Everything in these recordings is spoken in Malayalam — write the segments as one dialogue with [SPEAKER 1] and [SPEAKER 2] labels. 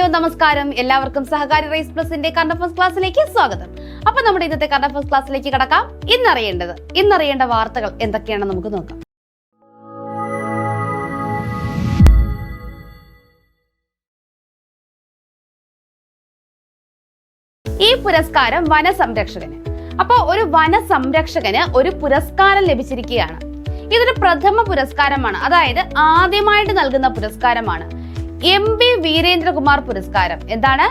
[SPEAKER 1] ഹലോ നമസ്കാരം. എല്ലാവർക്കും സഹകാരി റൈസ് പ്ലസിന്റെ കറണ്ട് അഫേഴ്സ് ക്ലാസ്സിലേക്ക് സ്വാഗതം. അപ്പൊ നമ്മുടെ ഇന്നത്തെ കറണ്ട് അഫേഴ്സ് ക്ലാസ്സിലേക്ക് കടക്കാം. ഇന്നറിയേണ്ടത് ഇന്നറിയേണ്ട വാർത്തകൾ എന്തൊക്കെയാണെന്ന് നമുക്ക് നോക്കാം. ഈ പുരസ്കാരം വനസംരക്ഷകന്. അപ്പോൾ ഒരു വനസംരക്ഷകന് ഒരു പുരസ്കാരം ലഭിച്ചിരിക്കുകയാണ്. ഇതൊരു പ്രഥമ പുരസ്കാരമാണ്. അതായത് ആദ്യമായിട്ട് നൽകുന്ന പുരസ്കാരമാണ്. എം ബി വീരേന്ദ്രകുമാർ പുരസ്കാരം. എന്താണ്?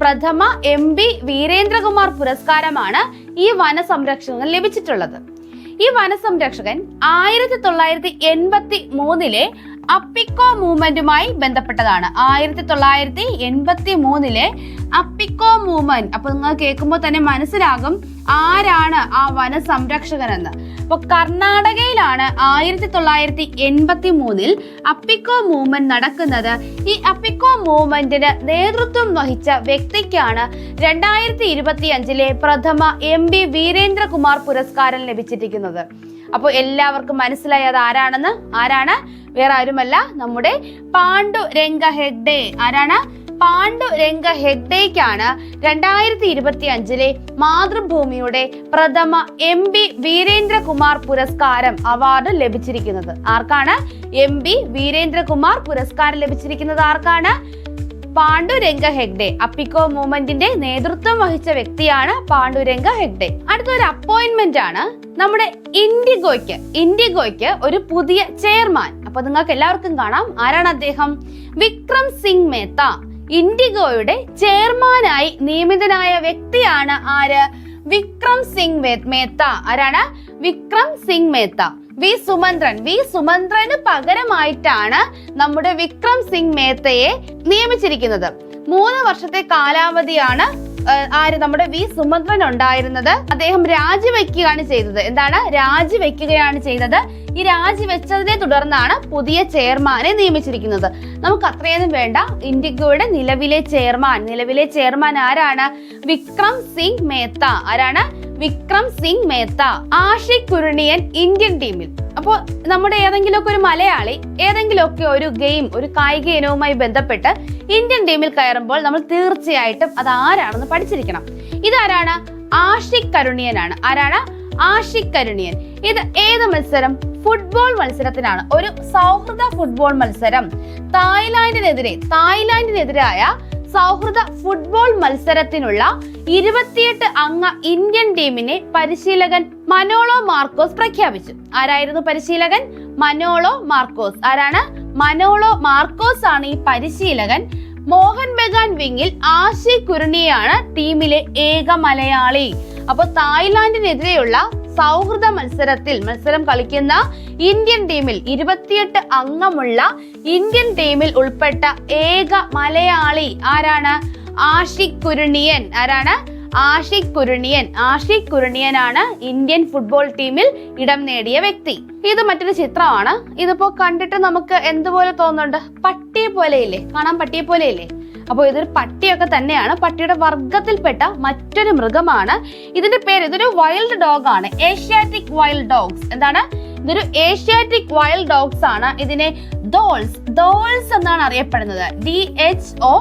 [SPEAKER 1] പ്രഥമ എം ബി വീരേന്ദ്രകുമാർ പുരസ്കാരമാണ് ഈ വനസംരക്ഷകന് ലഭിച്ചിട്ടുള്ളത്. ഈ വനസംരക്ഷകൻ ആയിരത്തി തൊള്ളായിരത്തി എൺപത്തി മൂന്നിലെ അപ്പിക്കോ മൂവ്മെന്റുമായി ബന്ധപ്പെട്ടതാണ്. ആയിരത്തി തൊള്ളായിരത്തി എൺപത്തി മൂന്നിലെ അപ്പിക്കോ മൂവ്മെന്റ്. അപ്പൊ നിങ്ങൾ കേൾക്കുമ്പോൾ തന്നെ മനസ്സിലാകും ആരാണ് ആ വനസംരക്ഷകൻ എന്ന് അപ്പൊ കർണാടകയിലാണ് ആയിരത്തി തൊള്ളായിരത്തി എൺപത്തി മൂന്നിൽ അപ്പിക്കോ മൂവ്മെന്റ് നടക്കുന്നത്. ഈ അപ്പിക്കോ മൂവ്മെന്റിന് നേതൃത്വം വഹിച്ച വ്യക്തിക്കാണ് രണ്ടായിരത്തി ഇരുപത്തി അഞ്ചിലെ പ്രഥമ എം ബി വീരേന്ദ്രകുമാർ പുരസ്കാരം ലഭിച്ചിരിക്കുന്നത്. അപ്പോൾ എല്ലാവർക്കും മനസ്സിലായി അത് ആരാണെന്ന്? ആരാണ്? വേറെ ആരുമല്ല നമ്മുടെ പാണ്ഡു രംഗ ഹെഗ്ഡെ ആരാണ്? പാണ്ഡു രംഗ ഹെഗ്ഡേക്കാണ് രണ്ടായിരത്തി ഇരുപത്തി അഞ്ചിലെ മാതൃഭൂമിയുടെ പ്രഥമ എം ബി വീരേന്ദ്രകുമാർ പുരസ്കാരം അവാർഡ് ലഭിച്ചിരിക്കുന്നത്. ആർക്കാണ്? എം ബി വീരേന്ദ്രകുമാർ പുരസ്കാരം ലഭിച്ചിരിക്കുന്നത് ആർക്കാണ്? പാണ്ഡുരംഗ ഹെഗ്ഡെ അപ്പിക്കോ മൂവ്മെന്റിന്റെ നേതൃത്വം വഹിച്ച വ്യക്തിയാണ് പാണ്ഡുരംഗ ഹെഗ്ഡെ അടുത്തൊരു അപ്പോയിന്റ്മെന്റ് ആണ് നമ്മുടെ ഇൻഡിഗോയ്ക്ക്. ഇൻഡിഗോയ്ക്ക് ഒരു പുതിയ ചെയർമാൻ അപ്പൊ നിങ്ങൾക്ക് എല്ലാവർക്കും കാണാം. ആരാണ് അദ്ദേഹം? വിക്രം സിംഗ് മേത്ത ഇൻഡിഗോയുടെ ചെയർമാനായി നിയമിതനായ വ്യക്തിയാണ് ആര്? വിക്രം സിംഗ് മേത്ത. ആരാണ്? വിക്രം സിംഗ് മേത്ത. വി സുമന്ത്രൻ. വി സുമന്ത്രന് പകരമായിട്ടാണ് നമ്മുടെ വിക്രം സിംഗ് മേത്തയെ നിയമിച്ചിരിക്കുന്നത്. മൂന്ന് വർഷത്തെ കാലാവധിയാണ് ആര്? നമ്മുടെ വി സുമന്ത്രൻ ഉണ്ടായിരുന്നത്. അദ്ദേഹം രാജിവെക്കുകയാണ് ചെയ്തത്. എന്താണ്? രാജിവെക്കുകയാണ് ചെയ്തത്. ഈ രാജിവെച്ചതിനെ തുടർന്നാണ് പുതിയ ചെയർമാനെ നിയമിച്ചിരിക്കുന്നത്. നമുക്ക് അത്രയൊന്നും വേണ്ട. ഇൻഡിഗോയുടെ നിലവിലെ ചെയർമാൻ. നിലവിലെ ചെയർമാൻ ആരാണ്? വിക്രം സിംഗ് മേത്ത. ആരാണ്? വിക്രം സിംഗ് മേത്ത. ആഷിഖ് കുരുണിയൻ ഇന്ത്യൻ ടീമിൽ. അപ്പോൾ നമ്മുടെ ഏതെങ്കിലുമൊക്കെ ഒരു മലയാളി ഏതെങ്കിലുമൊക്കെ ഒരു ഗെയിം ഒരു കായിക ഇനവുമായി ബന്ധപ്പെട്ട് ഇന്ത്യൻ ടീമിൽ കയറുമ്പോൾ നമ്മൾ തീർച്ചയായിട്ടും അത് ആരാണെന്ന് പഠിച്ചിരിക്കണം. ഇതാരാണ്? ആഷിക് കരുണിയനാണ്. ആരാണ്? ആഷിക് കരുണിയൻ. ഇത് ഏത് മത്സരം? ഫുട്ബോൾ മത്സരത്തിനാണ്. ഒരു സൗഹൃദ ഫുട്ബോൾ മത്സരം. തായ്ലാന്റിനെതിരെ തായ്ലാന്റിനെതിരായ സൗഹൃദ ഫുട്ബോൾ മത്സരത്തിനുള്ള ഇരുപത്തിയെട്ട് അംഗ ഇന്ത്യൻ ടീമിനെ പരിശീലകൻ മനോളോ മാർക്കോസ് പ്രഖ്യാപിച്ചു. ആരായിരുന്നു പരിശീലകൻ? Manolo Marquez. ആരാണ്? മനോളോ മാർക്കോസ് ആണ് ഈ പരിശീലകൻ. മോഹൻ ബഗാൻ വിങ്ങിൽ ആശി കുരുണിയാണ് ടീമിലെ ഏക മലയാളി. അപ്പോൾ തായ്ലാന്റിനെതിരെയുള്ള സൗഹൃദ മത്സരത്തിൽ മത്സരം കളിക്കുന്ന ഇന്ത്യൻ ടീമിൽ ഇരുപത്തിയെട്ട് അംഗമുള്ള ഇന്ത്യൻ ടീമിൽ ഉൾപ്പെട്ട ഏക മലയാളി ആരാണ്? ആഷിഖ് കുരുണിയൻ. ആരാണ്? ആഷിഖ് കുരുണിയൻ. ആഷിഖ് കുരുണിയനാണ് ഇന്ത്യൻ ഫുട്ബോൾ ടീമിൽ ഇടം നേടിയ വ്യക്തി. ഇത് മറ്റൊരു ചിത്രമാണ്. ഇതിപ്പോ കണ്ടിട്ട് നമുക്ക് എന്തുപോലെ തോന്നുന്നുണ്ട്? പട്ടിയെ പോലെയില്ലേ? കാണാൻ പട്ടിയെ പോലെയില്ലേ? അപ്പോൾ ഇതൊരു പട്ടിയൊക്കെ തന്നെയാണ്. പട്ടിയുടെ വർഗത്തിൽപ്പെട്ട മറ്റൊരു മൃഗമാണ്. ഇതിന്റെ പേര് ഇതൊരു വൈൽഡ് ഡോഗ് ആണ്. ഏഷ്യാറ്റിക് വൈൽഡ് ഡോഗ്സ് എന്താണ്? ഇതൊരു ഏഷ്യാറ്റിക് വൈൽഡ് ഡോഗ്സ് ആണ്. ഇതിനെ ഡോൾസ് ഡോൾസ് എന്നാണ് അറിയപ്പെടുന്നത്. D H O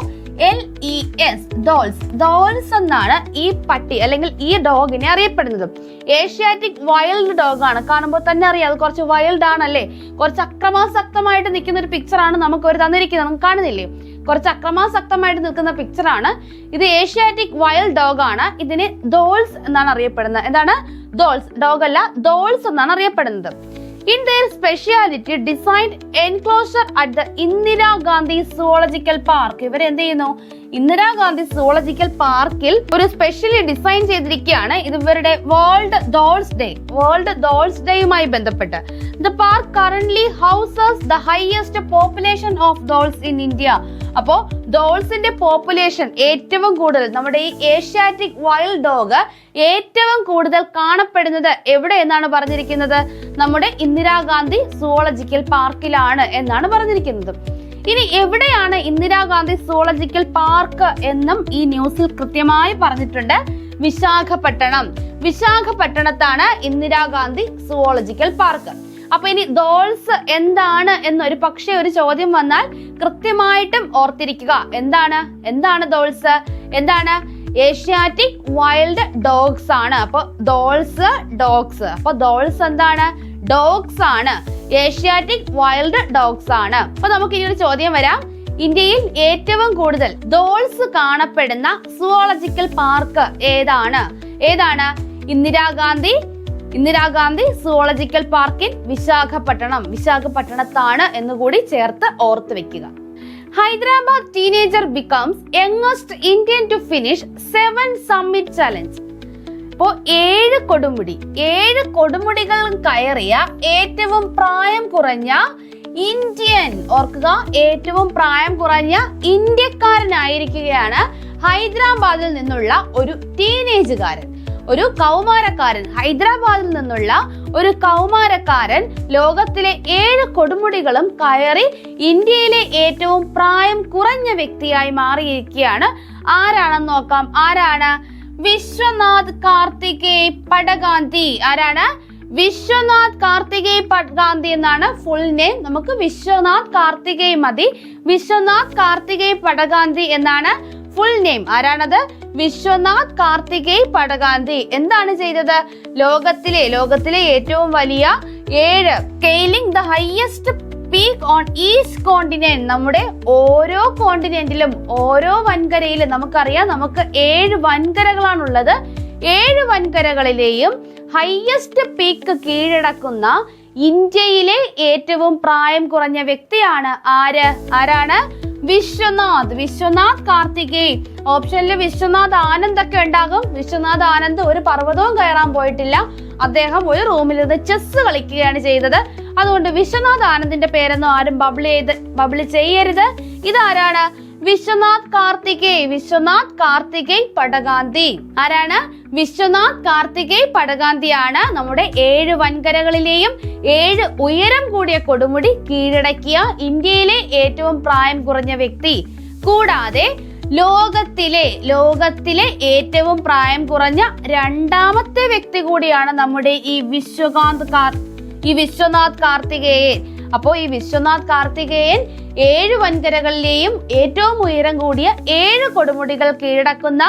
[SPEAKER 1] L E S dholes dholes എന്നാണ് ഈ പട്ടി അല്ലെങ്കിൽ ഈ ഡോഗിനെ അറിയപ്പെടുന്നത്. ഏഷ്യാറ്റിക് വൈൽഡ് ഡോഗ് ആണ്. കാണുമ്പോൾ തന്നെ അറിയാം. അത് കുറച്ച് വൈൽഡ് ആണല്ലേ? കുറച്ച് അക്രമാസക്തമായിട്ട് നിൽക്കുന്ന ഒരു പിക്ചർ ആണ് നമുക്ക് ഒരു തന്നിരിക്കുന്നത്. നമുക്ക് കാണുന്നില്ലേ? കുറച്ച് അക്രമാസക്തമായിട്ട് നിൽക്കുന്ന പിക്ചർ ആണ്. ഇത് ഏഷ്യാറ്റിക് വൈൽഡ് ഡോഗ് ആണ്. ഇതിന് ഡോൾസ് എന്നാണ് അറിയപ്പെടുന്നത്. എന്താണ്? ഡോൾസ് ഡോഗ് അല്ല ഡോൾസ് എന്നാണ് അറിയപ്പെടുന്നത്. In their speciality designed enclosure at the Indira Gandhi zoological park ഇവർ എന്ത് ചെയ്യുന്നു? ഇന്ദിരാഗാന്ധി സുവോളജിക്കൽ പാർക്കിൽ ഒരു സ്പെഷ്യലി ഡിസൈൻ ചെയ്തിരിക്കുകയാണ്. ഇത് ഇവരുടെ world dholes day world dholes ഡേയുമായി ബന്ധപ്പെട്ട്. The park current houses the highest population of dholes in India അപ്പോ ഡോൾസിന്റെ പോപ്പുലേഷൻ ഏറ്റവും കൂടുതൽ നമ്മുടെ ഈ ഏഷ്യാറ്റിക് വൈൽഡ് ഡോഗ് ഏറ്റവും കൂടുതൽ കാണപ്പെടുന്നത് എവിടെ എന്നാണ് പറഞ്ഞിരിക്കുന്നത്? നമ്മുടെ ഇന്ദിരാഗാന്ധി സുവോളജിക്കൽ പാർക്കിലാണ് എന്നാണ് പറഞ്ഞിരിക്കുന്നത്. ഇനി എവിടെയാണ് ഇന്ദിരാഗാന്ധി സുവോളജിക്കൽ പാർക്ക് എന്നും ഈ ന്യൂസിൽ കൃത്യമായി പറഞ്ഞിട്ടുണ്ട്. വിശാഖപട്ടണം. വിശാഖപട്ടണത്താണ് ഇന്ദിരാഗാന്ധി സുവോളജിക്കൽ പാർക്ക്. അപ്പൊ ഇനി ഡോൾസ് എന്താണ് എന്നൊരു പക്ഷേ ഒരു ചോദ്യം വന്നാൽ കൃത്യമായിട്ടും ഓർത്തിരിക്കുക. എന്താണ്? എന്താണ് ഡോൾസ് എന്താണ്? ഏഷ്യാറ്റിക് വൈൽഡ് ഡോഗ്സ് ആണ്. അപ്പൊ ഡോൾസ് ഡോഗ്സ്. അപ്പൊ ഡോൾസ് എന്താണ്? ഡോഗ്സ് ആണ്. ഏഷ്യാറ്റിക് വൈൽഡ് ഡോഗ്സ് ആണ്. അപ്പൊ നമുക്ക് ഇനി ഒരു ചോദ്യം വരാം. ഇന്ത്യയിൽ ഏറ്റവും കൂടുതൽ ഡോൾസ് കാണപ്പെടുന്ന സുവോളജിക്കൽ പാർക്ക് ഏതാണ്? ഏതാണ്? ഇന്ദിരാഗാന്ധി ഇന്ദിരാഗാന്ധി സുവോളജിക്കൽ പാർക്കിൽ വിശാഖപട്ടണം വിശാഖപട്ടണത്താണ് എന്നുകൂടി ചേർത്ത് ഓർത്തു വെക്കുക. Hyderabad teenager becomes youngest Indian to finish seven summit challenge അപ്പോ ഏഴ് കൊടുമുടി ഏഴ് കൊടുമുടികൾ കയറിയ ഏറ്റവും പ്രായം കുറഞ്ഞ ഇന്ത്യൻ ഓർക്കുക ഏറ്റവും പ്രായം കുറഞ്ഞ ഇന്ത്യക്കാരനായിരിക്കുകയാണ് ഹൈദരാബാദിൽ നിന്നുള്ള ഒരു ടീനേജുകാരൻ ഒരു കൗമാരക്കാരൻ ഹൈദരാബാദിൽ നിന്നുള്ള ഒരു കൗമാരക്കാരൻ ലോകത്തിലെ ഏഴ് കൊടുമുടികളും കയറി ഇന്ത്യയിലെ ഏറ്റവും പ്രായം കുറഞ്ഞ വ്യക്തിയായി മാറിയിരിക്കുകയാണ്. ആരാണെന്ന് നോക്കാം. ആരാണ്? വിശ്വനാഥ് കാർത്തികേയ് പടകാന്തി ആരാണ്? വിശ്വനാഥ് കാർത്തികേയ് പട്ഗാന്ധി എന്നാണ് ഫുൾ നെയിം നമുക്ക് വിശ്വനാഥ് കാർത്തികേയ് മതി. വിശ്വനാഥ് കാർത്തികേയ് പടകാന്തി എന്നാണ് ഫുൾ നെയിം ആരാണത്? വിശ്വനാഥ് കാർത്തികേയ് പടഗാന്ധി എന്താണ് ചെയ്തത്? ലോകത്തിലെ ലോകത്തിലെ ഏറ്റവും വലിയ ഏഴ് scaling the highest peak on east continent നമ്മുടെ ഓരോ കോണ്ടിനെന്റിലും ഓരോ വൻകരയിലും നമുക്കറിയാം നമുക്ക് ഏഴ് വൻകരകളാണുള്ളത്. ഏഴ് വൻകരകളിലെയും ഹയസ്റ്റ് പീക്ക് കീഴടക്കുന്ന ഇന്ത്യയിലെ ഏറ്റവും പ്രായം കുറഞ്ഞ വ്യക്തിയാണ് ആര്? ആരാണ്? വിശ്വനാഥ്. വിശ്വനാഥ് കാർത്തികേയ് ഓപ്ഷനിൽ വിശ്വനാഥ് ആനന്ദ് ഒക്കെ ഉണ്ടാകും. വിശ്വനാഥ് ആനന്ദ് ഒരു പർവതവും കയറാൻ പോയിട്ടില്ല. അദ്ദേഹം ഒരു റൂമിലിരുന്ന് ചെസ് കളിക്കുകയാണ് ചെയ്തത്. അതുകൊണ്ട് വിശ്വനാഥ് ആനന്ദിന്റെ പേരൊന്നും ആരും ബബിൾ ചെയ്ത് ബബിൾ ചെയ്യരുത്. ഇതാരാണ്? വിശ്വനാഥ് കാർത്തികേ വിശ്വനാഥ് കാർത്തികേ പടകാന്തി. ആരാണ്? വിശ്വനാഥ് കാർത്തികേയ് പടകാന്തിയാണ് നമ്മുടെ ഏഴ് വൻകരകളിലെയും ഏഴ് ഉയരം കൂടിയ കൊടുമുടി കീഴടക്കിയ ഇന്ത്യയിലെ ഏറ്റവും പ്രായം കുറഞ്ഞ വ്യക്തി. കൂടാതെ ലോകത്തിലെ ലോകത്തിലെ ഏറ്റവും പ്രായം കുറഞ്ഞ രണ്ടാമത്തെ വ്യക്തി കൂടിയാണ് നമ്മുടെ ഈ വിശ്വകാന്ത് കാർ ഈ വിശ്വനാഥ് കാർത്തികേയൻ. അപ്പോൾ ഈ വിശ്വനാഥ് കാർത്തികേയൻ ഏഴ് വൻകരകളിലെയും ഏറ്റവും ഉയരം കൂടിയ ഏഴ് കൊടുമുടികൾ കീഴടക്കുന്ന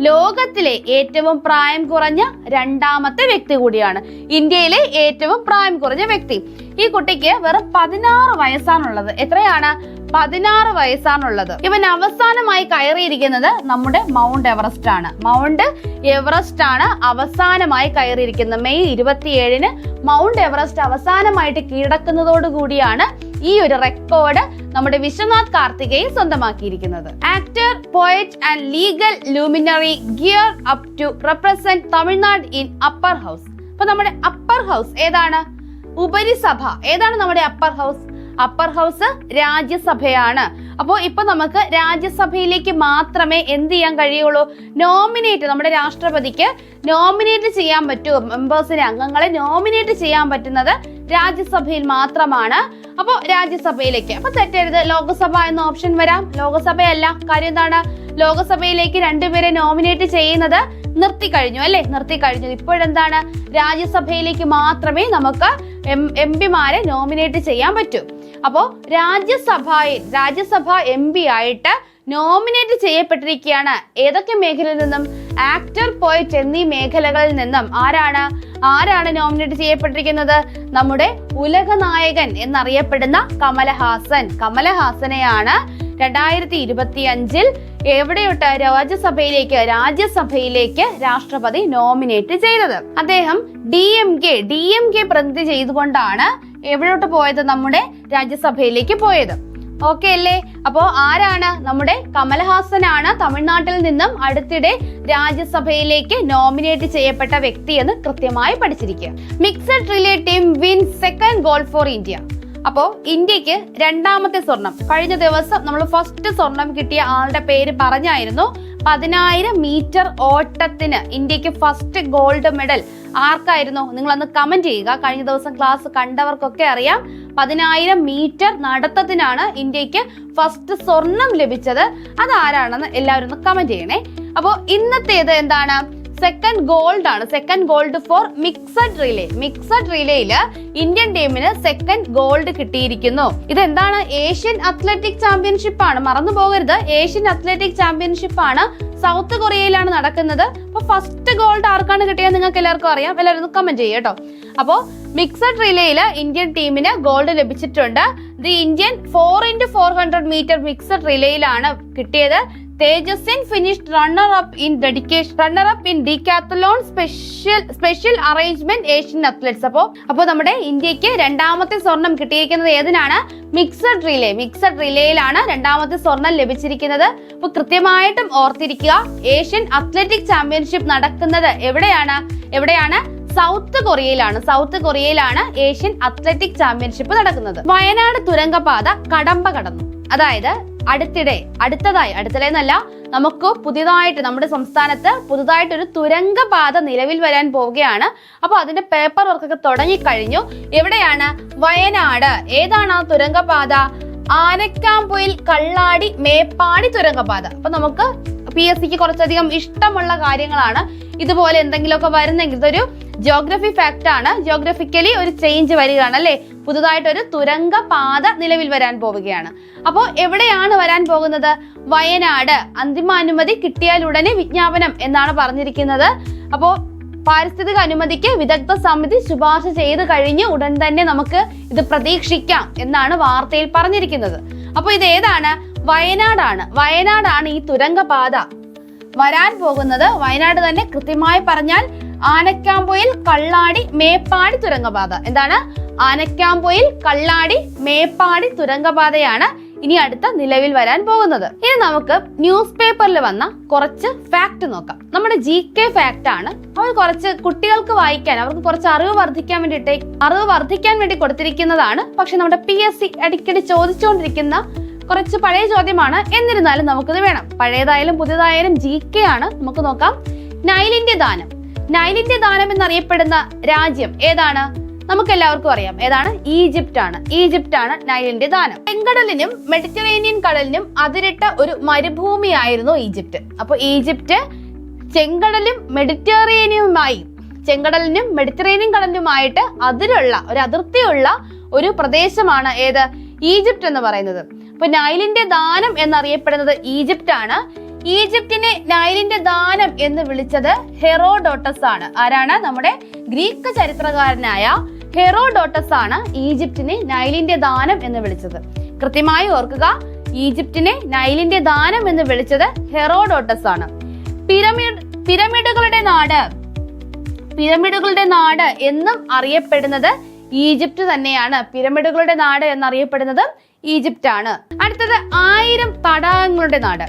[SPEAKER 1] ലോകത്തിലെ ഏറ്റവും പ്രായം കുറഞ്ഞ രണ്ടാമത്തെ വ്യക്തി കൂടിയാണ്. ഇന്ത്യയിലെ ഏറ്റവും പ്രായം കുറഞ്ഞ വ്യക്തി. ഈ കുട്ടിക്ക് വെറും പതിനാറ് വയസ്സാണുള്ളത്. എത്രയാണ്? പതിനാറ് വയസ്സാണുള്ളത്. ഇവൻ അവസാനമായി കയറിയിരിക്കുന്നത് നമ്മുടെ മൗണ്ട് എവറസ്റ്റ് ആണ്. മൗണ്ട് എവറസ്റ്റ് ആണ് അവസാനമായി കയറിയിരിക്കുന്നത്. മെയ് ഇരുപത്തിയേഴിന് മൗണ്ട് എവറസ്റ്റ് അവസാനമായിട്ട് കീഴടക്കുന്നതോടു കൂടിയാണ് ഈ ഒരു റെക്കോർഡ് നമ്മുടെ Vishwanath Karthikeyan സ്വന്തമാക്കിയിരിക്കുന്നത്. Actor poet and legal luminary gear up to represent Tamil Nadu in upper house അപ്പൊ നമ്മുടെ അപ്പർ ഹൗസ് ഏതാണ്? ഉപരിസഭ. ഏതാണ് നമ്മുടെ അപ്പർ ഹൗസ് അപ്പർ ഹൗസ് രാജ്യസഭയാണ്. അപ്പോൾ ഇപ്പൊ നമുക്ക് രാജ്യസഭയിലേക്ക് മാത്രമേ എന്ത് ചെയ്യാൻ കഴിയുള്ളൂ? നോമിനേറ്റ് നമ്മുടെ രാഷ്ട്രപതിക്ക് നോമിനേറ്റ് ചെയ്യാൻ പറ്റൂ. മെമ്പേഴ്സിനെ അംഗങ്ങളെ നോമിനേറ്റ് ചെയ്യാൻ പറ്റുന്നത് രാജ്യസഭയിൽ മാത്രമാണ്. അപ്പോൾ രാജ്യസഭയിലേക്ക്. അപ്പൊ തെറ്റരുത്. ലോക്സഭ എന്ന ഓപ്ഷൻ വരാം. ലോകസഭയല്ല. കാര്യം എന്താണ്? ലോകസഭയിലേക്ക് രണ്ടുപേരെ നോമിനേറ്റ് ചെയ്യുന്നത് നിർത്തി കഴിഞ്ഞു അല്ലെ? നിർത്തി കഴിഞ്ഞു. ഇപ്പോഴെന്താണ്? രാജ്യസഭയിലേക്ക് മാത്രമേ നമുക്ക് എം എം പിമാരെ നോമിനേറ്റ് ചെയ്യാൻ പറ്റൂ. അപ്പോൾ രാജ്യസഭയിൽ രാജ്യസഭ എം പി ആയിട്ട് നോമിനേറ്റ് ചെയ്യപ്പെട്ടിരിക്കുകയാണ്. ഏതൊക്കെ മേഖലയിൽ നിന്നും? ആക്ടർ പോയിറ്റ് എന്നീ മേഖലകളിൽ നിന്നും ആരാണ്? ആരാണ് നോമിനേറ്റ് ചെയ്യപ്പെട്ടിരിക്കുന്നത്? നമ്മുടെ ഉലകനായകൻ എന്നറിയപ്പെടുന്ന കമലഹാസൻ. കമലഹാസനെയാണ് രണ്ടായിരത്തി ഇരുപത്തി അഞ്ചിൽ എവിടെയൊട്ട് രാജ്യസഭയിലേക്ക് രാജ്യസഭയിലേക്ക് രാഷ്ട്രപതി നോമിനേറ്റ് ചെയ്തത്. അദ്ദേഹം D M K D M K പ്രതിനിധി ചെയ്തുകൊണ്ടാണ് എവിടോട്ട് പോയത്? നമ്മുടെ രാജ്യസഭയിലേക്ക് പോയത്. ഓക്കെ അല്ലേ? അപ്പോ ആരാണ് നമ്മുടെ കമൽഹാസനാണ് തമിഴ്നാട്ടിൽ നിന്നും അടുത്തിടെ രാജ്യസഭയിലേക്ക് നോമിനേറ്റ് ചെയ്യപ്പെട്ട വ്യക്തി എന്ന് കൃത്യമായി പഠിച്ചിരിക്കുക. Mixed relay team win second gold for India അപ്പോ ഇന്ത്യയ്ക്ക് രണ്ടാമത്തെ സ്വർണം. കഴിഞ്ഞ ദിവസം നമ്മൾ ഫസ്റ്റ് സ്വർണം കിട്ടിയ ആളുടെ പേര് പറഞ്ഞായിരുന്നു. പതിനായിരം മീറ്റർ ഓട്ടത്തിന് ഇന്ത്യയ്ക്ക് ഫസ്റ്റ് ഗോൾഡ് മെഡൽ ആർക്കായിരുന്നു? നിങ്ങൾ അന്ന് കമന്റ് ചെയ്യുക. കഴിഞ്ഞ ദിവസം ക്ലാസ് കണ്ടവർക്കൊക്കെ അറിയാം. പതിനായിരം മീറ്റർ നടത്തത്തിനാണ് ഇന്ത്യയ്ക്ക് ഫസ്റ്റ് സ്വർണം ലഭിച്ചത്. അതാരാണെന്ന് എല്ലാവരും ഒന്ന് കമന്റ് ചെയ്യണേ. അപ്പോൾ ഇന്നത്തേത് എന്താണ്? സെക്കൻഡ് ഗോൾഡ് ആണ്. Second gold for mixed relay mixed റിലേയിൽ Indian ടീമിന് സെക്കൻഡ് ഗോൾഡ് കിട്ടിയിരിക്കുന്നു. ഇതെന്താണ്? ഏഷ്യൻ അത്ലറ്റിക് ചാമ്പ്യൻഷിപ്പ് ആണ്. മറന്നു പോകരുത്. ഏഷ്യൻ അത്ലറ്റിക് ചാമ്പ്യൻഷിപ്പ് ആണ് സൗത്ത് കൊറിയയിലാണ് നടക്കുന്നത്. അപ്പൊ ഫസ്റ്റ് ഗോൾഡ് ആർക്കാണ് കിട്ടിയത് നിങ്ങൾക്ക് എല്ലാവർക്കും അറിയാം. എല്ലാവരും കമന്റ് ചെയ്യും കേട്ടോ. അപ്പോ മിക്സഡ് റിലേയിൽ ഇന്ത്യൻ ടീമിന് ഗോൾഡ് ലഭിച്ചിട്ടുണ്ട്. The Indian four into four hundred metre mixed റിലേയിലാണ് കിട്ടിയത്. Tejaswin finished runner up in dedication runner up in decathlon special special arrangement Asian athletes അപ്പോൾ അപ്പോൾ നമ്മുടെ ഇന്ത്യയ്ക്ക് രണ്ടാമത്തെ സ്വർണം കിട്ടിയിരിക്കുന്നത് ഏതിനാണ്? മിക്സഡ് റിലേ മിക്സഡ് റിലേയിലാണ് രണ്ടാമത്തെ സ്വർണം ലഭിച്ചിരിക്കുന്നത്. അപ്പോൾ കൃത്യമായിട്ടും ഓർത്തിരിക്കുക ഏഷ്യൻ അത്ലറ്റിക് ചാമ്പ്യൻഷിപ്പ് നടക്കുന്നത് എവിടെയാണ്? എവിടെയാണ്? സൗത്ത് കൊറിയയിലാണ് സൗത്ത് കൊറിയയിലാണ് ഏഷ്യൻ അത്ലറ്റിക് ചാമ്പ്യൻഷിപ്പ് നടക്കുന്നത്. വയനാട് തുരങ്കപാത കടമ്പ കടന്നു. അതായത് അടുത്തിടെ അടുത്തതായി അടുത്തിടെ എന്നല്ല നമുക്ക് പുതിയതായിട്ട് നമ്മുടെ സംസ്ഥാനത്ത് പുതുതായിട്ട് ഒരു തുരങ്കപാത നിലവിൽ വരാൻ പോവുകയാണ്. അപ്പോൾ അതിന്റെ പേപ്പർ വർക്കൊക്കെ തുടങ്ങിക്കഴിഞ്ഞു. എവിടെയാണ്? വയനാട്. ഏതാണ് ആ തുരങ്കപാത? ആനക്കാംപൊയിൽ കള്ളാടി മേപ്പാടി തുരങ്കപാത. അപ്പൊ നമുക്ക് പി എസ് സിക്ക് കുറച്ചധികം ഇഷ്ടമുള്ള കാര്യങ്ങളാണ്. ഇതുപോലെ എന്തെങ്കിലുമൊക്കെ വരുന്നെങ്കിൽ ഇതൊരു ജോഗ്രഫി ഫാക്ട് ആണ്. ജോഗ്രഫിക്കലി ഒരു ചേഞ്ച് വരികയാണ് അല്ലെ? പുതുതായിട്ട് ഒരു തുരങ്ക പാത നിലവിൽ വരാൻ പോവുകയാണ്. അപ്പോൾ എവിടെയാണ് വരാൻ പോകുന്നത്? വയനാട്. അന്തിമ അനുമതി കിട്ടിയാൽ ഉടനെ വിജ്ഞാപനം എന്നാണ് പറഞ്ഞിരിക്കുന്നത്. അപ്പോൾ പാരിസ്ഥിതിക അനുമതിക്ക് വിദഗ്ധ സമിതി ശുപാർശ ചെയ്ത് കഴിഞ്ഞ് ഉടൻ തന്നെ നമുക്ക് ഇത് പ്രതീക്ഷിക്കാം എന്നാണ് വാർത്തയിൽ പറഞ്ഞിരിക്കുന്നത്. അപ്പോൾ ഇത് ഏതാണ്? വയനാടാണ്. വയനാടാണ് ഈ തുരങ്കപാത. വരാൻ പോകുന്നത് വയനാട് തന്നെ കൃത്യമായി പറഞ്ഞാൽ ആനക്കാമ്പൊയിൽ കള്ളാടി മേപ്പാടി തുരങ്കപാത. എന്താണ്? ആനക്കാമ്പൊയിൽ കള്ളാടി മേപ്പാടി തുരങ്കപാതയാണ് ഇനി അടുത്ത നിലവിൽ വരാൻ പോകുന്നത്. ഇനി നമുക്ക് ന്യൂസ് പേപ്പറിൽ വന്ന കുറച്ച് ഫാക്ട് നോക്കാം. നമ്മുടെ ജി കെ ഫാക്ട് ആണ്. അവർ കുറച്ച് കുട്ടികൾക്ക് വായിക്കാൻ അവർക്ക് കുറച്ച് അറിവ് വർദ്ധിക്കാൻ വേണ്ടിയിട്ട് അറിവ് വർദ്ധിക്കാൻ വേണ്ടി കൊടുത്തിരിക്കുന്നതാണ്. പക്ഷെ നമ്മുടെ പി എസ് സി അടിക്കടി ചോദിച്ചുകൊണ്ടിരിക്കുന്ന കുറച്ച് പഴയ ചോദ്യമാണ്. എന്നിരുന്നാലും നമുക്കിത് വേണം. പഴയതായാലും പുതിയതായാലും ജി കെ ആണ്. നമുക്ക് നോക്കാം. നൈലിന്റെ ദാനം. നൈലിന്റെ ദാനം എന്നറിയപ്പെടുന്ന രാജ്യം ഏതാണ്? നമുക്ക് എല്ലാവർക്കും അറിയാം. ഏതാണ്? ഈജിപ്റ്റ് ആണ്. ഈജിപ്റ്റ് ആണ് നൈലിന്റെ ദാനം. ചെങ്കടലിനും മെഡിറ്ററേനിയൻ കടലിനും അതിരിട്ട ഒരു മരുഭൂമിയായിരുന്നു ഈജിപ്റ്റ്. അപ്പൊ ഈജിപ്റ്റ് ചെങ്കടലും മെഡിറ്ററേനിയനുമായി ചെങ്കടലിനും മെഡിറ്ററേനിയൻ കടലിനുമായിട്ട് അതിരുള്ള ഒരു അതിർത്തിയുള്ള ഒരു പ്രദേശമാണ് ഏത്? ഈജിപ്റ്റ് എന്ന് പറയുന്നത്. അപ്പൊ നൈലിന്റെ ദാനം എന്നറിയപ്പെടുന്നത് ഈജിപ്റ്റ് ആണ് ഈജിപ്തിനെ നൈലിന്റെ ദാനം എന്ന് വിളിച്ചത് ഹെറോഡോട്ടസ് ആണ്. ആരാണ്? നമ്മുടെ ഗ്രീക്ക് ചരിത്രകാരനായ ഹെറോഡോട്ടസ് ആണ് ഈജിപ്തിനെ നൈലിന്റെ ദാനം എന്ന് വിളിച്ചത്. കൃത്യമായി ഓർക്കുക ഈജിപ്തിനെ നൈലിന്റെ ദാനം എന്ന് വിളിച്ചത് ഹെറോഡോട്ടസ് ആണ് പിരമിഡ് പിരമിഡുകളുടെ നാട് പിരമിഡുകളുടെ നാട് എന്നും അറിയപ്പെടുന്നത് ഈജിപ്റ്റ് തന്നെയാണ്. പിരമിഡുകളുടെ നാട് എന്നറിയപ്പെടുന്നത് ഈജിപ്റ്റ് ആണ് അടുത്തത് ആയിരം തടാകങ്ങളുടെ നാട്.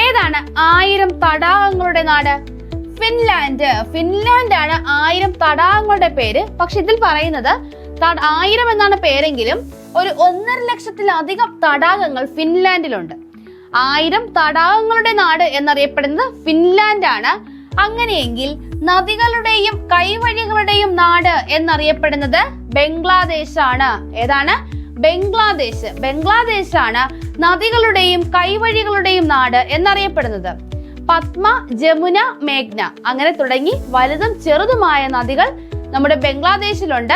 [SPEAKER 1] ഏതാണ് ആയിരം തടാകങ്ങളുടെ നാട്? ഫിൻലാൻഡ്. ഫിൻലാൻഡ് ആണ് ആയിരം തടാകങ്ങളുടെ പേര്. പക്ഷെ ഇതിൽ പറയുന്നത് ആയിരം എന്നാണ് പേരെങ്കിലും ഒരു ഒന്നര ലക്ഷത്തിലധികം തടാകങ്ങൾ ഫിൻലാൻഡിലുണ്ട്. ആയിരം തടാകങ്ങളുടെ നാട് എന്നറിയപ്പെടുന്നത് ഫിൻലാൻഡ് ആണ് അങ്ങനെയെങ്കിൽ നദികളുടെയും കൈവഴികളുടെയും നാട് എന്നറിയപ്പെടുന്നത് ബംഗ്ലാദേശാണ്. ഏതാണ്? ബംഗ്ലാദേശ്. ബംഗ്ലാദേശാണ് നദികളുടെയും കൈവഴികളുടെയും നാട് എന്നറിയപ്പെടുന്നത്. പത്മ ജമുന മേഘ്ന. അങ്ങനെ തുടങ്ങി വലുതും ചെറുതുമായ നദികൾ നമ്മുടെ ബംഗ്ലാദേശിലുണ്ട്.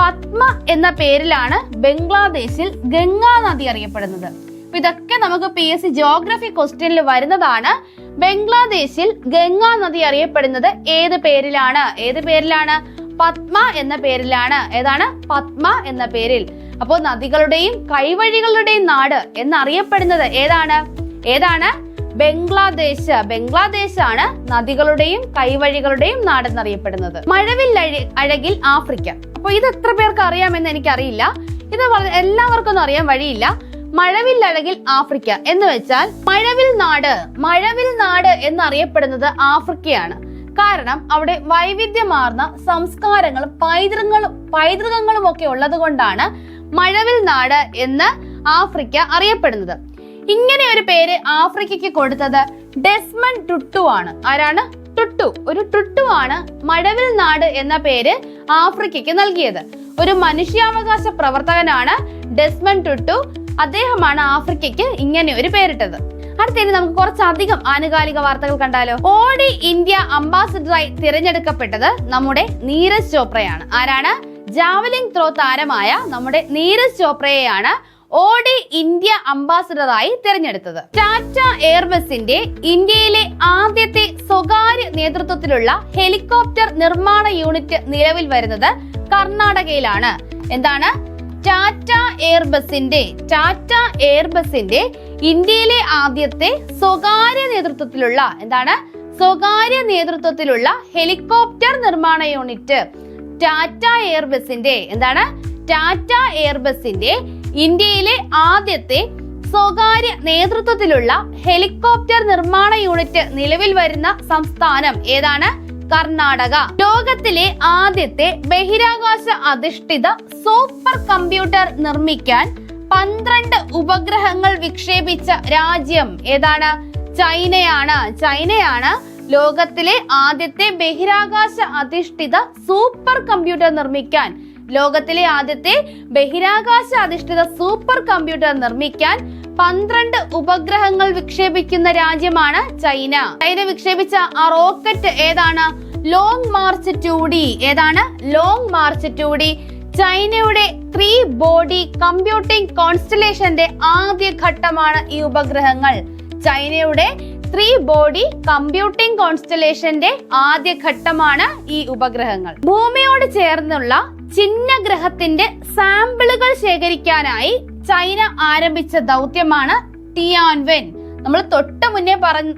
[SPEAKER 1] പത്മ എന്ന പേരിലാണ് ബംഗ്ലാദേശിൽ ഗംഗാ നദി അറിയപ്പെടുന്നത്. അപ്പൊ ഇതൊക്കെ നമുക്ക് പി എസ് സി ജോഗ്രഫി ക്വസ്റ്റ്യനിൽ വരുന്നതാണ്. ബംഗ്ലാദേശിൽ ഗംഗാ നദി അറിയപ്പെടുന്നത് ഏത് പേരിലാണ്? ഏത് പേരിലാണ്? പത്മ എന്ന പേരിലാണ്. ഏതാണ്? പത്മ എന്ന പേരിൽ. അപ്പോൾ നദികളുടെയും കൈവഴികളുടെയും നാട് എന്നറിയപ്പെടുന്നത് ഏതാണ്? ഏതാണ്? ബംഗ്ലാദേശ്. ബംഗ്ലാദേശ് ആണ് നദികളുടെയും കൈവഴികളുടെയും നാടെന്നറിയപ്പെടുന്നത്. മഴവിൽ അഴി- അഴകിൽ ആഫ്രിക്ക. അപ്പൊ ഇത് എത്ര പേർക്ക് അറിയാമെന്ന് എനിക്കറിയില്ല. ഇത് വള- എല്ലാവർക്കും ഒന്നും അറിയാൻ വഴിയില്ല. മഴവിൽ അഴകിൽ ആഫ്രിക്ക എന്ന് വെച്ചാൽ മഴവിൽ നാട്. മഴവിൽ നാട് എന്നറിയപ്പെടുന്നത് ആഫ്രിക്കയാണ്. കാരണം അവിടെ വൈവിധ്യമാർന്ന സംസ്കാരങ്ങളും പൈതൃകങ്ങളും പൈതൃകങ്ങളും ഒക്കെ ഉള്ളത് കൊണ്ടാണ് മഴവിൽ നാട് എന്ന് ആഫ്രിക്ക അറിയപ്പെടുന്നത്. ഇങ്ങനെ ഒരു പേര് ആഫ്രിക്കയ്ക്ക് കൊടുത്തത് ഡെസ്മൺ ടുട്ടു ആണ്. ആരാണ്? ടുട്ടു. ഒരു ടുട്ടു ആണ് മഴവിൽ നാട് എന്ന പേര് ആഫ്രിക്കയ്ക്ക് നൽകിയത്. ഒരു മനുഷ്യാവകാശ പ്രവർത്തകനാണ് ഡെസ്മൺ ടുട്ടു. അദ്ദേഹമാണ് ആഫ്രിക്കയ്ക്ക് ഇങ്ങനെ ഒരു പേരിട്ടത്. അടുത്തതിന് നമുക്ക് കുറച്ചധികം ആനുകാലിക വാർത്തകൾ കണ്ടാലോ? ഓഡി ഇന്ത്യ അംബാസിഡറായി തിരഞ്ഞെടുക്കപ്പെട്ടത് നമ്മുടെ നീരജ് ചോപ്രയാണ്. ആരാണ്? ജാവലിംഗ് ത്രോ താരമായ നമ്മുടെ നീരജ് ചോപ്രയെയാണ് ഓഡി ഇന്ത്യ അംബാസിഡറായി തിരഞ്ഞെടുത്തത്. ടാറ്റ എയർബസിന്റെ ഇന്ത്യയിലെ ആദ്യത്തെ സ്വകാര്യ നേതൃത്വത്തിലുള്ള ഹെലികോപ്റ്റർ നിർമ്മാണ യൂണിറ്റ് നിലവിൽ വരുന്നത് കർണാടകയിലാണ്. എന്താണ്? ടാറ്റ എയർബസിന്റെ ടാറ്റ എയർബസിന്റെ ഇന്ത്യയിലെ ആദ്യത്തെ സ്വകാര്യ നേതൃത്വത്തിലുള്ള എന്താണ്? സ്വകാര്യ നേതൃത്വത്തിലുള്ള ഹെലികോപ്റ്റർ നിർമ്മാണ യൂണിറ്റ്. ടാറ്റ എയർബസിന്റെ എന്താണ്? ടാറ്റ എയർബസിന്റെ ഇന്ത്യയിലെ ആദ്യത്തെ സ്വകാര്യ നേതൃത്വത്തിലുള്ള ഹെലികോപ്റ്റർ നിർമ്മാണ യൂണിറ്റ് നിലവിൽ വരുന്ന സംസ്ഥാനം ഏതാണ്? കർണാടക. ലോകത്തിലെ ആദ്യത്തെ ബഹിരാകാശ അധിഷ്ഠിത സൂപ്പർ കമ്പ്യൂട്ടർ നിർമ്മിക്കാൻ പന്ത്രണ്ട് ഉപഗ്രഹങ്ങൾ വിക്ഷേപിച്ച രാജ്യം ഏതാണ്? ചൈനയാണ്. ചൈനയാണ് ലോകത്തിലെ ആദ്യത്തെ ബഹിരാകാശ അധിഷ്ഠിത സൂപ്പർ കമ്പ്യൂട്ടർ നിർമ്മിക്കാൻ ലോകത്തിലെ ആദ്യത്തെ ബഹിരാകാശ അധിഷ്ഠിത സൂപ്പർ കമ്പ്യൂട്ടർ നിർമ്മിക്കാൻ പന്ത്രണ്ട് ഉപഗ്രഹങ്ങൾ വിക്ഷേപിക്കുന്ന രാജ്യമാണ് ചൈന. ചൈന വിക്ഷേപിച്ച ആ റോക്കറ്റ് ഏതാണ്? Long March two D. ഏതാണ്? Long March two D. ചൈനയുടെ ത്രീ ബോഡി കമ്പ്യൂട്ടിംഗ് കോൺസ്റ്റലേഷന്റെ ആദ്യ ഘട്ടമാണ് ഈ ഉപഗ്രഹങ്ങൾ. ചൈനയുടെ ത്രീ ബോഡി കമ്പ്യൂട്ടിംഗ് കോൺസ്റ്റലേഷന്റെ ആദ്യ ഘട്ടമാണ് ഈ ഉപഗ്രഹങ്ങൾ. ഭൂമിയോട് ചേർന്നുള്ള ചിഹ്ന ഗ്രഹത്തിന്റെ സാമ്പിളുകൾ ശേഖരിക്കാനായി ചൈന ആരംഭിച്ച ദൗത്യമാണ് ടിയാൻവെൻ. നമ്മൾ തൊട്ട് മുന്നേ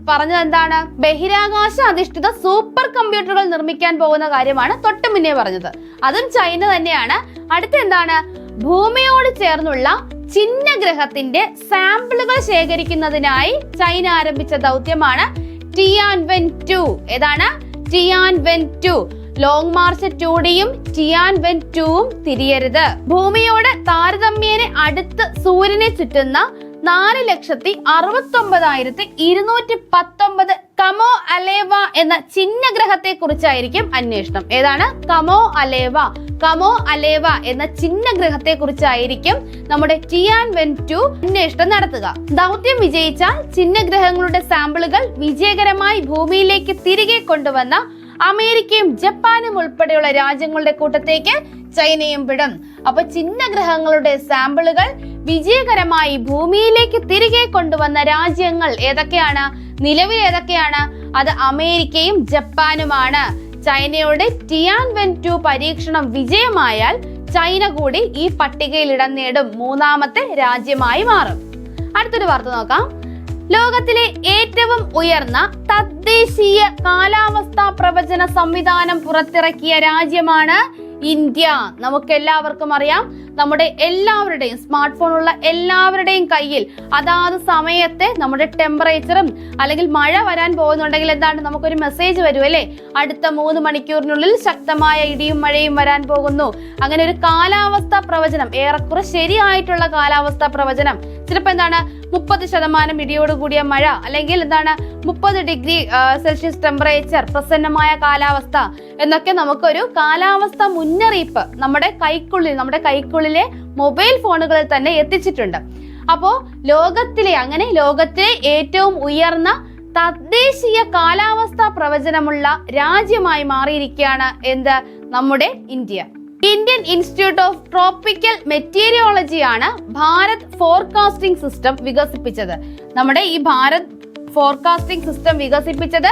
[SPEAKER 1] പറഞ്ഞത് എന്താണ്? ബഹിരാകാശ അധിഷ്ഠിത സൂപ്പർ കമ്പ്യൂട്ടറുകൾ നിർമ്മിക്കാൻ പോകുന്ന കാര്യമാണ് തൊട്ട് മുന്നേ പറഞ്ഞത്. അതും ചൈന തന്നെയാണ്. അടുത്ത എന്താണ്? ഭൂമിയോട് ചേർന്നുള്ള ചിഹ്നഗ്രഹത്തിന്റെ സാമ്പിളുകൾ ശേഖരിക്കുന്നതിനായി ചൈന ആരംഭിച്ച ദൗത്യമാണ് ടിയാൻവെൻ ടു. ഏതാണ്? Tian Tianwen two. Long March two ഡിയും ടിയാൻ വെൻ ടുവും തിരിയരുത്. ഭൂമിയോട് താരതമ്യേന അടുത്ത് സൂര്യനെ ചുറ്റുന്ന നാല് ലക്ഷത്തി അറുപത്തി ഒമ്പതായിരത്തി ഇരുന്നൂറ്റി പത്തൊമ്പത് കമോ അലേവ എന്ന ചിഹ്നഗ്രഹത്തെ കുറിച്ചായിരിക്കും അന്വേഷണം. ഏതാണ്? കമോ അലേവ. കമോ അലേവ എന്ന ചിഹ്നഗ്രഹത്തെ കുറിച്ചായിരിക്കും നമ്മുടെ ടിയാൻ വെൻ ടു അന്വേഷണം നടത്തുക. ദൗത്യം വിജയിച്ചാൽ ചിഹ്നഗ്രഹങ്ങളുടെ സാമ്പിളുകൾ വിജയകരമായി ഭൂമിയിലേക്ക് തിരികെ കൊണ്ടുവന്ന അമേരിക്കയും ജപ്പാനും ഉൾപ്പെടെയുള്ള രാജ്യങ്ങളുടെ കൂട്ടത്തേക്ക് ചൈനയും വിടും. അപ്പൊ ചിഹ്നഗ്രഹങ്ങളുടെ സാമ്പിളുകൾ വിജയകരമായി ഭൂമിയിലേക്ക് തിരികെ കൊണ്ടുവന്ന രാജ്യങ്ങൾ ഏതൊക്കെയാണ്? നിലവിൽ ഏതൊക്കെയാണ്? അത് അമേരിക്കയും ജപ്പാനുമാണ്. ചൈനയുടെ ടിയാൻ വെൻ ടു പരീക്ഷണം വിജയമായാൽ ചൈന കൂടി ഈ പട്ടികയിൽ ഇടം നേടും മൂന്നാമത്തെ രാജ്യമായി മാറും. അടുത്തൊരു വാർത്ത നോക്കാം. ലോകത്തിലെ ഏറ്റവും ഉയർന്ന തദ്ദേശീയ കാലാവസ്ഥാ പ്രവചന സംവിധാനം പുറത്തിറക്കിയ രാജ്യമാണ് ഇന്ത്യ. നമുക്ക് എല്ലാവർക്കും അറിയാം നമ്മുടെ എല്ലാവരുടെയും സ്മാർട്ട് ഫോൺ ഉള്ള എല്ലാവരുടെയും കയ്യിൽ അതാത് സമയത്തെ നമ്മുടെ ടെമ്പറേച്ചറും അല്ലെങ്കിൽ മഴ വരാൻ പോകുന്നുണ്ടെങ്കിൽ എന്താണ്? നമുക്കൊരു മെസ്സേജ് വരും അല്ലേ? അടുത്ത മൂന്ന് മണിക്കൂറിനുള്ളിൽ ശക്തമായ ഇടിയും മഴയും വരാൻ പോകുന്നു. അങ്ങനെ ഒരു കാലാവസ്ഥ പ്രവചനം ഏറെക്കുറെ ശരിയായിട്ടുള്ള കാലാവസ്ഥ പ്രവചനം. ചിലപ്പോൾ എന്താണ്? മുപ്പത് ശതമാനം ഇടിയോടുകൂടിയ മഴ അല്ലെങ്കിൽ എന്താണ് മുപ്പത് ഡിഗ്രി സെൽഷ്യസ് ടെമ്പറേച്ചർ പ്രസന്നമായ കാലാവസ്ഥ എന്നൊക്കെ നമുക്കൊരു കാലാവസ്ഥ മുന്നറിയിപ്പ് നമ്മുടെ കൈക്കുള്ളിൽ നമ്മുടെ കൈക്കുള്ളിലെ മൊബൈൽ ഫോണുകളിൽ തന്നെ എത്തിച്ചിട്ടുണ്ട്. അപ്പോ ലോകത്തിലെ അങ്ങനെ ലോകത്തിലെ ഏറ്റവും ഉയർന്ന തദ്ദേശീയ കാലാവസ്ഥ പ്രവചനമുള്ള രാജ്യമായി മാറിയിരിക്കുകയാണ് എന്ത്? നമ്മുടെ India. Indian Institute of Tropical മെറ്റീരിയോളജിയാണ് Bharat forecasting system വികസിപ്പിച്ചത്. നമ്മുടെ ഈ ഭാരത് ഫോർകാസ്റ്റിംഗ് സിസ്റ്റം വികസിപ്പിച്ചത്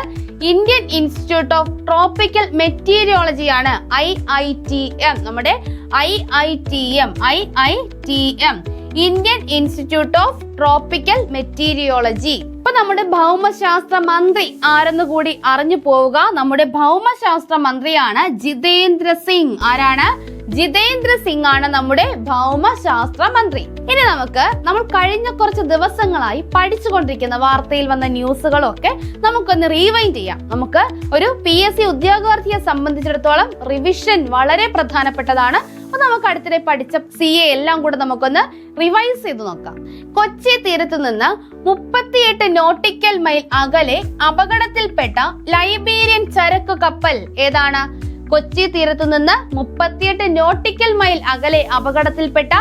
[SPEAKER 1] ഇന്ത്യൻ ഇൻസ്റ്റിറ്റ്യൂട്ട് ഓഫ് ട്രോപ്പിക്കൽ മെറ്റീരിയോളജിയാണ് ഐ ഐ ടി എം. നമ്മുടെ I I T M I I T M. Indian Institute of Tropical Meteorology. ഇപ്പൊ നമ്മുടെ ഭൗമശാസ്ത്ര മന്ത്രി ആരെന്ന് കൂടി അറിഞ്ഞു പോവുക. നമ്മുടെ ഭൗമശാസ്ത്ര മന്ത്രിയാണ് ജിതേന്ദ്ര സിംഗ്. ആരാണ്? ജിതേന്ദ്ര സിംഗ് ആണ് നമ്മുടെ ഭൗമശാസ്ത്ര മന്ത്രി ഇനി നമുക്ക് നമ്മൾ കഴിഞ്ഞ കുറച്ച് ദിവസങ്ങളായി പഠിച്ചുകൊണ്ടിരിക്കുന്ന വാർത്തയിൽ വന്ന ന്യൂസുകളൊക്കെ നമുക്കൊന്ന് റീവൈൻഡ് ചെയ്യാം. നമുക്ക് ഒരു പി എസ് സി ഉദ്യോഗാർത്ഥിയെ സംബന്ധിച്ചിടത്തോളം റിവിഷൻ വളരെ പ്രധാനപ്പെട്ടതാണ്. അപ്പൊ നമുക്ക് അടുത്തിടെ പഠിച്ച സി എ എല്ലാം കൂടെ നമുക്കൊന്ന് റിവൈസ് ചെയ്ത് നോക്കാം. കൊച്ചി തീരത്ത് നിന്ന് മുപ്പത്തിയെട്ട് നോട്ടിക്കൽ മൈൽ അകലെ അപകടത്തിൽപ്പെട്ട ലൈബീരിയൻ ചരക്ക് കപ്പൽ ഏതാണ്? കൊച്ചി തീരത്തു നിന്ന് മുപ്പത്തിയെട്ട് നോട്ടിക്കൽ മൈൽ അകലെ അപകടത്തിൽപ്പെട്ട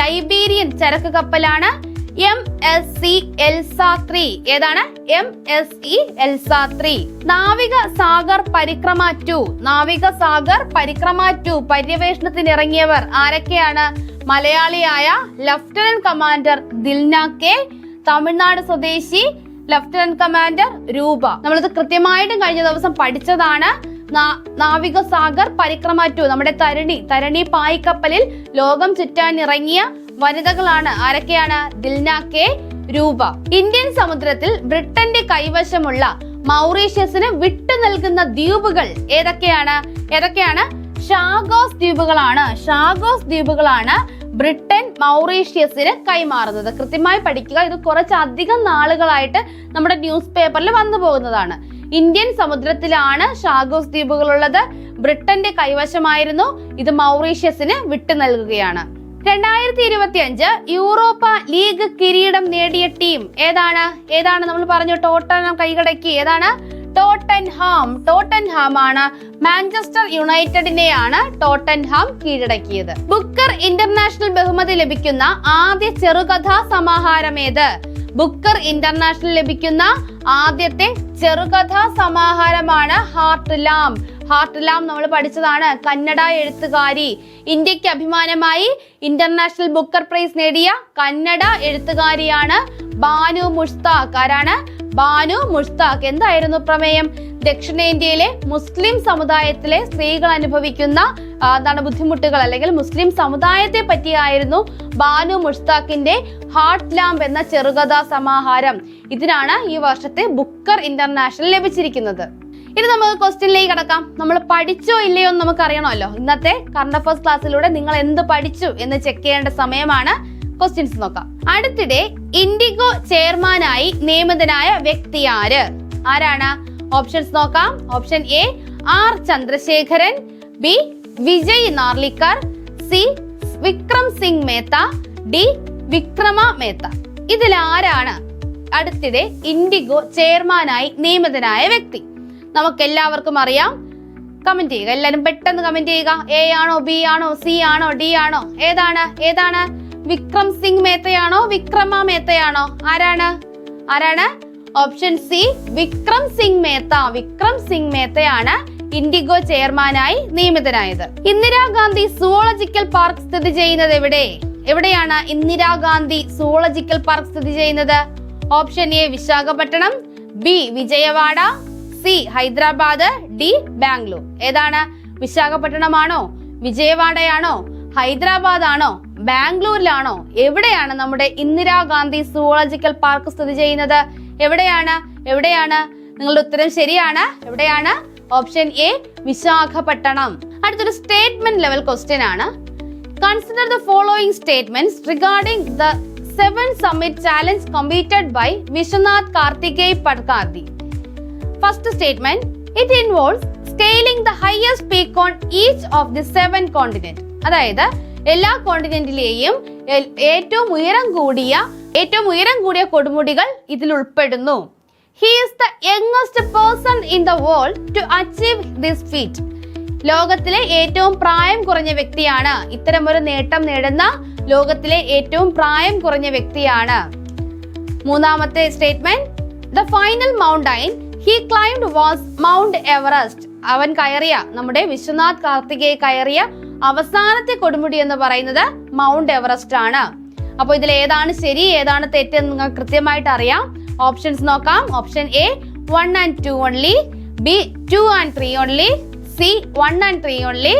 [SPEAKER 1] ലൈബീരിയൻ ചരക്ക് കപ്പലാണ് M S C Elsa three. ഏതാണ്? M S E Elsa three. Navika Sagar Parikrama to. നാവിക സാഗർ പരിക്രമ ടു. പര്യവേഷണത്തിന് ഇറങ്ങിയവർ ആരൊക്കെയാണ്? മലയാളിയായ lieutenant commander Dilna K. Tamil Nadu സ്വദേശി ലഫ്റ്റനന്റ് കമാൻഡർ രൂപ. നമ്മളിത് കൃത്യമായിട്ടും കഴിഞ്ഞ ദിവസം പഠിച്ചതാണ്. നാ- നാവിക സാഗർ പരിക്രമ ടു നമ്മുടെ തരണി തരണി പായ്ക്കപ്പലിൽ ലോകം ചുറ്റാൻ ഇറങ്ങിയ വനിതകളാണ്. ആരൊക്കെയാണ്? ദിൽന കെ. രൂപ. ഇന്ത്യൻ സമുദ്രത്തിൽ ബ്രിട്ടന്റെ കൈവശമുള്ള മൗറീഷ്യസിന് വിട്ടു നൽകുന്ന ദ്വീപുകൾ ഏതൊക്കെയാണ്? ഏതൊക്കെയാണ്? ഷാഗോസ് ദ്വീപുകളാണ്. ഷാഗോസ് ദ്വീപുകളാണ് ബ്രിട്ടൻ മൗറീഷ്യസിന് കൈമാറുന്നത്. കൃത്യമായി പഠിക്കുക. ഇത് കുറച്ചധികം നാളുകളായിട്ട് നമ്മുടെ ന്യൂസ് പേപ്പറിൽ വന്നു പോകുന്നതാണ്. ഇന്ത്യൻ സമുദ്രത്തിലാണ് ഷാഗോസ് ദ്വീപുകളുള്ളത്. ബ്രിട്ടന്റെ കൈവശമായിരുന്നു ഇത് മൗറീഷ്യസിന് വിട്ടു നൽകുകയാണ്. രണ്ടായിരത്തി ഇരുപത്തി അഞ്ച് യൂറോപ്പ ലീഗ് കിരീടം നേടിയ ടീം ഏതാണ്? ഏതാണ് നമ്മൾ പറഞ്ഞു? ടോട്ടനം കൈകടക്കി. ഏതാണ്? ടോട്ടൻഹാം. ടോട്ടൻഹാം ആണ് മാഞ്ചസ്റ്റർ യുണൈറ്റഡിനെയാണ് ടോട്ടൻഹാം കീഴടക്കിയത്. ബുക്കർ ഇന്റർനാഷണൽ ബഹുമതി ലഭിക്കുന്ന ആദ്യ ചെറുകഥാ സമാഹാരം ഏത് ബുക്കർ ഇന്റർനാഷണൽ ലഭിക്കുന്ന ആദ്യത്തെ ചെറുകഥാ സമാഹാരമാണ് ഹാർട്ട് ലാം ഹാർട്ട് ലാം നമ്മൾ പഠിച്ചതാണ്. കന്നഡ എഴുത്തുകാരി. ഇന്ത്യയ്ക്ക് അഭിമാനമായി ഇന്റർനാഷണൽ ബുക്കർ പ്രൈസ് നേടിയ കന്നഡ എഴുത്തുകാരിയാണ് ബാനു മുഷ്താഖ്. ആരാണ്? ബാനു മുഷ്താഖ്. എന്തായിരുന്നു പ്രമേയം? ദക്ഷിണേന്ത്യയിലെ മുസ്ലിം സമുദായത്തിലെ സ്ത്രീകൾ അനുഭവിക്കുന്ന എന്താണ് ബുദ്ധിമുട്ടുകൾ? അല്ലെങ്കിൽ മുസ്ലിം സമുദായത്തെ പറ്റിയായിരുന്നു ബാനു മുഷ്താഖിന്റെ ഹാർട്ട് ലാംബ് എന്ന ചെറുകഥാ സമാഹാരം. ഇതിനാണ് ഈ വർഷത്തെ ബുക്കർ ഇന്റർനാഷണൽ ലഭിച്ചിരിക്കുന്നത്. ഇനി നമുക്ക് ക്വസ്റ്റ്യനിലേക്ക് കടക്കാം. നമ്മൾ പഠിച്ചോ ഇല്ലയോ എന്ന് നമുക്ക് അറിയണമല്ലോ ഇന്നത്തെ കറണ്ട് അഫയേഴ്സ് ക്ലാസ്സിലൂടെ നിങ്ങൾ എന്ത് പഠിച്ചു എന്ന് ചെക്ക് ചെയ്യേണ്ട സമയമാണ്. ക്വസ്റ്റ്യൻസ് നോക്കാം. അടുത്തിടെ ഇൻഡിഗോ ചെയർമാനായി നിയമിതനായ വ്യക്തി ആര്? ആരാണ്? ഓപ്ഷൻസ് നോക്കാം. Option A R Chandrasekharan B Vijay Narlikar C Vikram Singh Mehta D Vikrama Mehta. ഇതിൽ ആരാണ്? അടുത്തിടെ ഇൻഡിഗോ ചെയർമാനായി നിയമിതനായ വ്യക്തി. നമുക്ക് എല്ലാവർക്കും അറിയാം. കമന്റ് ചെയ്യുക. എല്ലാവരും പെട്ടെന്ന് കമന്റ് ചെയ്യുക. എ ആണോ ബി ആണോ സി ആണോ ഡി ആണോ? ഏതാണ്? ഏതാണ്? വിക്രം സിംഗ് മേത്തയാണോ? വിക്രമ മേത്തയാണോ? ആരാണ്? ആരാണ്? Option C Vikram Singh Mehta. Vikram Singh മേത്തയാണ് ഇൻഡിഗോ ചെയർമാനായി നിയമിതനായത്. ഇന്ദിരാഗാന്ധി സുവോളജിക്കൽ പാർക്ക് സ്ഥിതി ചെയ്യുന്നത് എവിടെ? എവിടെയാണ് ഇന്ദിരാഗാന്ധി സുവോളജിക്കൽ പാർക്ക് സ്ഥിതി ചെയ്യുന്നത്? Option A Visakhapatnam. B Vijayawada. C Hyderabad. D Bangalore. ഏതാണ്? വിശാഖപട്ടണമാണോ? വിജയവാഡയാണോ? ഹൈദരാബാദ് ആണോ ബാംഗ്ലൂരിലാണോ? എവിടെയാണ് നമ്മുടെ ഇന്ദിരാഗാന്ധി സുവോളജിക്കൽ പാർക്ക് സ്ഥിതി ചെയ്യുന്നത്? എവിടെയാണ്? എവിടെയാണ്? നിങ്ങളുടെ ഉത്തരം ശരിയാണ്. എവിടെയാണ്? Option A Visakhapatnam. അടുത്തൊരു സ്റ്റേറ്റ്മെന്റ് ലെവൽ ക്വസ്റ്റ്യൻ ആണ്. Consider the following statements regarding the seven summit challenge completed by Vishwanath Karthikey പട്കാർദി first statement it involves scaling the highest peak on each of the seven continent അതായത് എല്ലാ കോണ്ടിനെന്റിലെയും ഏറ്റവും ഉയരം കൂടിയ ഏറ്റവും ഉയരം കൂടിയ കൊടുമുടികൾ ഇതിൽ ഉൾപ്പെടുന്നു. Is the person in the world to achieve feat ലോകത്തിലെ ഏറ്റവും പ്രായം കുറഞ്ഞ വ്യക്തിയാണ്. ഇത്തരമൊരു നേട്ടം നേടുന്ന ലോകത്തിലെ ഏറ്റവും പ്രായം കുറഞ്ഞ വ്യക്തിയാണ്. മൂന്നാമത്തെ statement the final mountain he climbed was Mount Everest അവൻ കയറിയ നമ്മുടെ വിശ്വനാഥ് കാർത്തികയെ കയറിയ അവസാനത്തെ കൊടുമുടി എന്ന് പറയുന്നത് മൗണ്ട് എവറസ്റ്റ് ആണ്. അപ്പോൾ ഇതിൽ ഏതാണ് ശരി ഏതാണ് തെറ്റ് എന്ന് നിങ്ങൾക്ക് കൃത്യമായിട്ട് അറിയാം. ഓപ്ഷൻസ് നോക്കാം. Option A one and two only B two and three only C one and three only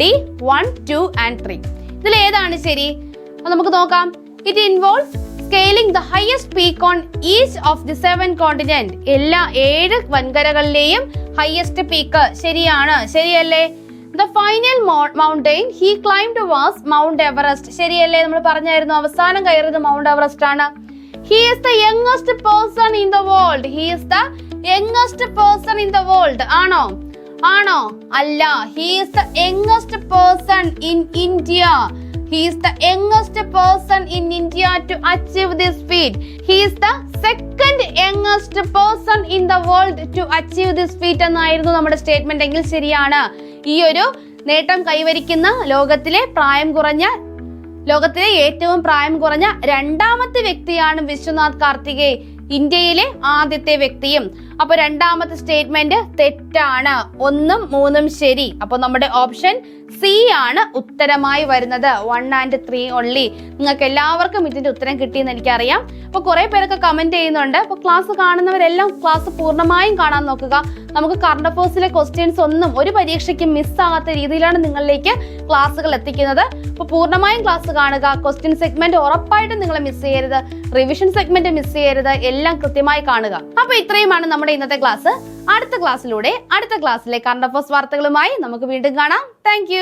[SPEAKER 1] D one two and three ഇതിൽ ഏതാണ് ശരി? നമുക്ക് നോക്കാം. It involve scaling the highest peak on each of the seven continent എല്ലാ ഏഴ് വൻകരകളിലെയും ഹയസ്റ്റ് പീക്ക് ശരിയാണ്. ശരിയല്ലേ? The final mountain he climbed was Mount Everest ശരിയല്ലേ? നമ്മൾ പറഞ്ഞായിരുന്നു അവസാനം കയറിയത് മൗണ്ട് എവറസ്റ്റ് ആണ്. He is the youngest person in the world he is the youngest person in the world ആണോ? ആണോ? അല്ല. He is the youngest person in India he is the youngest person in India to achieve this feat he is the second youngest person in the world to achieve this feat എന്നായിരുന്നു നമ്മുടെ സ്റ്റേറ്റ്മെന്റ് എങ്കിൽ ശരിയാണ്. ഈ ഒരു നേട്ടം കൈവരിക്കുന്ന ലോകത്തിലെ പ്രായം കുറഞ്ഞ ലോകത്തിലെ ഏറ്റവും പ്രായം കുറഞ്ഞ രണ്ടാമത്തെ വ്യക്തിയാണ് വിശ്വനാഥ് കാർത്തികേ ഇന്ത്യയിലെ ആദ്യത്തെ വ്യക്തിയും. അപ്പൊ രണ്ടാമത്തെ സ്റ്റേറ്റ്മെന്റ് തെറ്റാണ്. ഒന്നും മൂന്നും ശരി. അപ്പൊ നമ്മുടെ ഓപ്ഷൻ സി ആണ് ഉത്തരമായി വരുന്നത്. വൺ ആൻഡ് ത്രീ ഓൺലി നിങ്ങൾക്ക് എല്ലാവർക്കും ഇതിന്റെ ഉത്തരം കിട്ടിയെന്ന് എനിക്കറിയാം. അപ്പൊ കുറെ പേരൊക്കെ കമന്റ് ചെയ്യുന്നുണ്ട്. അപ്പൊ ക്ലാസ് കാണുന്നവരെല്ലാം ക്ലാസ് പൂർണമായും കാണാൻ നോക്കുക. നമുക്ക് കറണ്ട് അഫേഴ്സിലെ ക്വസ്റ്റ്യൻസ് ഒന്നും ഒരു പരീക്ഷയ്ക്ക് മിസ്സാകാത്ത രീതിയിലാണ് നിങ്ങളിലേക്ക് ക്ലാസ്സുകൾ എത്തിക്കുന്നത്. അപ്പൊ പൂർണമായും ക്ലാസ് കാണുക. ക്വസ്റ്റ്യൻ സെഗ്മെന്റ് ഉറപ്പായിട്ടും നിങ്ങൾ മിസ് ചെയ്യരുത്. റിവിഷൻ സെഗ്മെന്റ് മിസ് ചെയ്യരുത്. എല്ലാം കൃത്യമായി കാണുക. അപ്പൊ ഇത്രയുമാണ് നമ്മുടെ ഇന്നത്തെ ക്ലാസ് അടുത്ത ക്ലാസ്സിലൂടെ അടുത്ത ക്ലാസ്സിലെ കറണ്ട് അഫേഴ്സ് വാർത്തകളുമായി നമുക്ക് വീണ്ടും കാണാം. താങ്ക്